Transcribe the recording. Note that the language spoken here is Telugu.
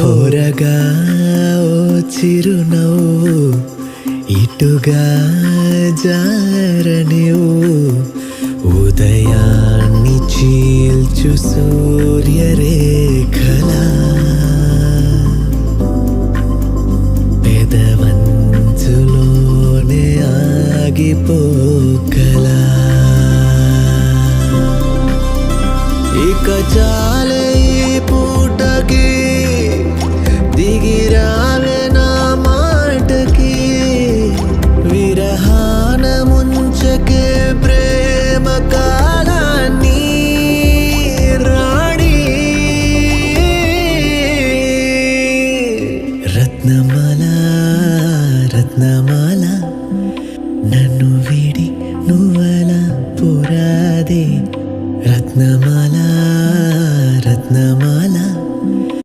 హోరగా ఓ చిరునవ్వు ఇటుగా జారనివు ఉదయాన్ని చీల్చు సూర్యరేఖలా. పెదవంచులోనే ఆగిపోకలా. ఇక చాలే రత్నమాల రత్నమాల నన్ను విడి నువ్వల పురాదే. రత్నమాల రత్నమాల